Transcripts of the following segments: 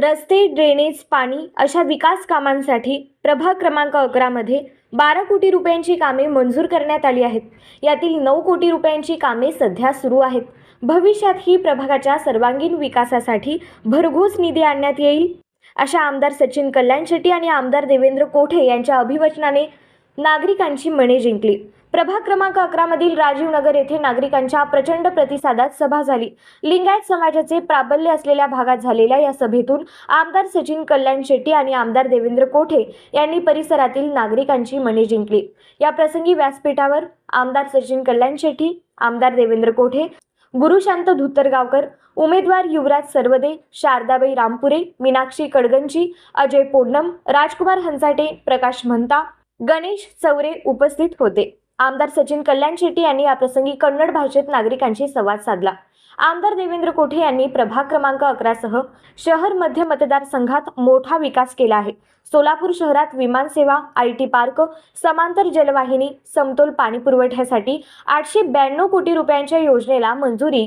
रस्ते ड्रेनेज पाणी अशा विकास कामांसाठी प्रभाग क्रमांक अकरामध्ये बारा कोटी रुपयांची कामे मंजूर करण्यात आली आहेत. यातील नऊ कोटी रुपयांची कामे सध्या सुरू आहेत. भविष्यात ही प्रभागाच्या सर्वांगीण विकासासाठी भरघोस निधी आणण्यात येईल. अशा आमदार सचिन कल्याण शेट्टी आणि आमदार देवेंद्र कोठे यांच्या अभिवचनाने नागरिकांची मने जिंकली. प्रभाग क्रमांक अकरामधील राजीव नगर येथे नागरिकांच्या प्रचंड प्रतिसादात सभा झाली. लिंगायत समाजाचे प्राबल्य असलेल्या भागात झालेल्या या सभेतून आमदार सचिन कल्याण शेट्टी आणि आमदार देवेंद्र कोठे यांनी परिसरातील नागरिकांची मने जिंकली. या प्रसंगी व्यासपीठावर आमदार सचिन कल्याण शेट्टी आमदार देवेंद्र कोठे गुरुशांत धुतरगावकर उमेदवार युवराज सरवदे शारदाबाई रामपुरे मीनाक्षी कडगंची अजय पोडनम राजकुमार हंसाटे प्रकाश म्हणता गणेश चौरे उपस्थित होते. आमदार सचिन कल्याण शेट्टी यांनी याप्रसंगी कन्नड भाषेत नागरिकांशी संवाद साधला. आमदार देवेंद्र कोठे यांनी प्रभाग क्रमांक अकरासह शहर मध्य मतदारसंघात मोठा विकास केला आहे. सोलापूर शहरात विमानसेवा आय टी पार्क समांतर जलवाहिनी समतोल पाणी पुरवठ्यासाठी आठशे ब्याण्णव कोटी रुपयांच्या योजनेला मंजुरी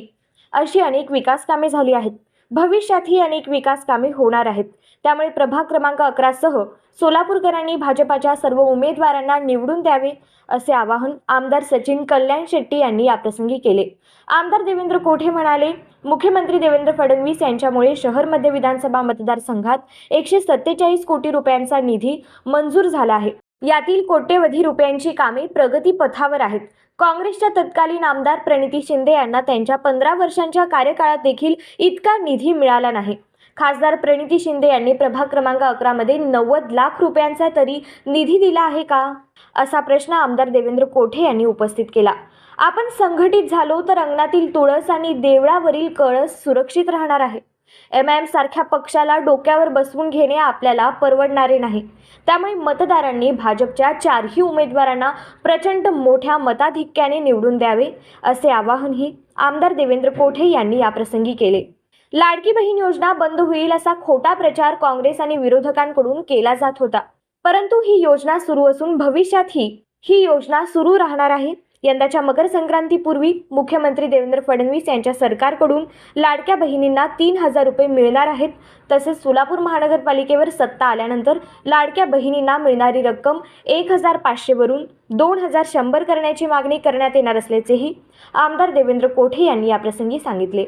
अशी अनेक विकास कामे झाली आहेत. भविष्यातही अनेक विकास कामे होणार आहेत. त्यामुळे प्रभाग क्रमांक अकरासह सोलापूरकरांनी भाजपाच्या सर्व उमेदवारांना निवडून द्यावे असे आवाहन आमदार सचिन कल्याण शेट्टी यांनी याप्रसंगी केले. आमदार देवेंद्र कोठे म्हणाले मुख्यमंत्री देवेंद्र फडणवीस यांच्यामुळे शहर मध्य विधानसभा मतदारसंघात एकशे सत्तेचाळीस कोटी रुपयांचा निधी मंजूर झाला आहे. यातील कोट्यवधी रुपयांची कामे प्रगती पथावर आहेत. काँग्रेसच्या तत्कालीन आमदार प्रणिती शिंदे यांना त्यांच्या पंधरा वर्षांच्या कार्यकाळात देखील इतका निधी मिळाला नाही. खासदार प्रणिती शिंदे यांनी प्रभाग क्रमांक अकरामध्ये नव्वद लाख रुपयांचा तरी निधी दिला आहे का? असा प्रश्न आमदार देवेंद्र कोठे यांनी उपस्थित केला. आपण संघटित झालो तर अंगणातील तुळस आणि देवळावरील कळस सुरक्षित राहणार आहे. एम आय एम सारख्या पक्षाला डोक्यावर बसवून घेणे आपल्याला परवडणारे नाही. त्यामुळे मतदारांनी भाजपच्या चारही उमेदवारांना प्रचंड मोठ्या मताधिक्याने निवडून द्यावे असे आवाहनही आमदार देवेंद्र कोठे यांनी याप्रसंगी केले. लाडकी बहीण योजना बंद होईल असा खोटा प्रचार काँग्रेस आणि विरोधकांकडून केला जात होता. परंतु ही योजना सुरू असून भविष्यातही ही योजना सुरू राहणार आहे. यंदाच्या मकर संक्रांतीपूर्वी मुख्यमंत्री देवेंद्र फडणवीस यांच्या सरकारकडून लाडक्या बहिणींना तीन हजार रुपये मिळणार आहेत. तसेच सोलापूर महानगरपालिकेवर सत्ता आल्यानंतर लाडक्या बहिणींना मिळणारी रक्कम एक हजार पाचशेवरून दोन हजार शंभर करण्याची मागणी करण्यात येणार असल्याचेही आमदार देवेंद्र कोठे यांनी याप्रसंगी सांगितले.